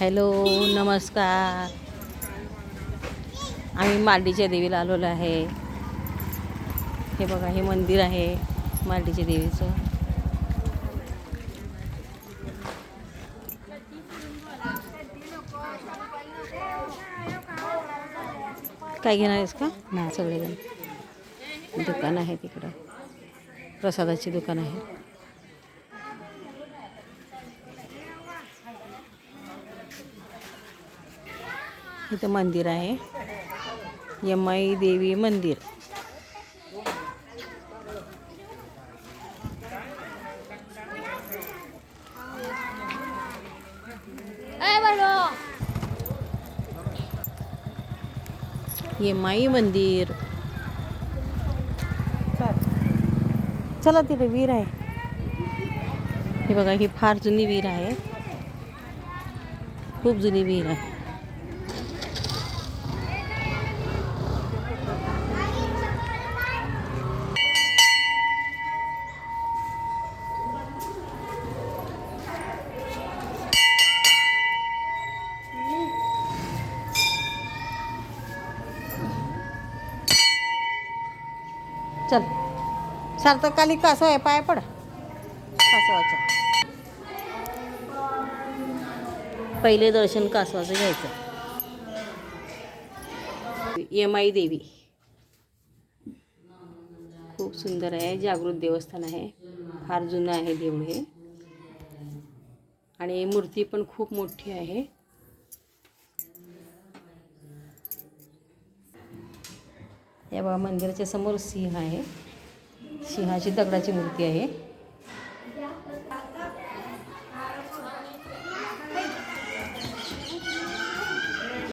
Hello नमस्कार. आम्ही मार्डीच्या देवीला आलेलो आहे. हे बघा हे मंदिर आहे मार्डीच्या देवीचं. काय घेणार आहेस का? नाही. सगळेजण. दुकान आहे तिकडं. प्रसादाची दुकान आहे. इथं मंदिर आहे. यमाई देवी मंदिर. यमाई मंदिर. चला. तिथे वीर आहे. हे बघा ही फार जुनी वीर आहे. खूप जुनी वीर आहे. चल. सार्थक काली कासव आहे पाय पड. कासवाच्या पहिले दर्शन कासवाचं घ्यायचं. यमाई देवी. खूप सुंदर आहे जागृत देवस्थान आहे. फार जुनं आहे देऊळ हे. आणि मूर्ती पण खूप मोठी आहे. या बाबा मंदिराच्या समोर सिंह आहे. सिंहाची दगडाची मूर्ती आहे.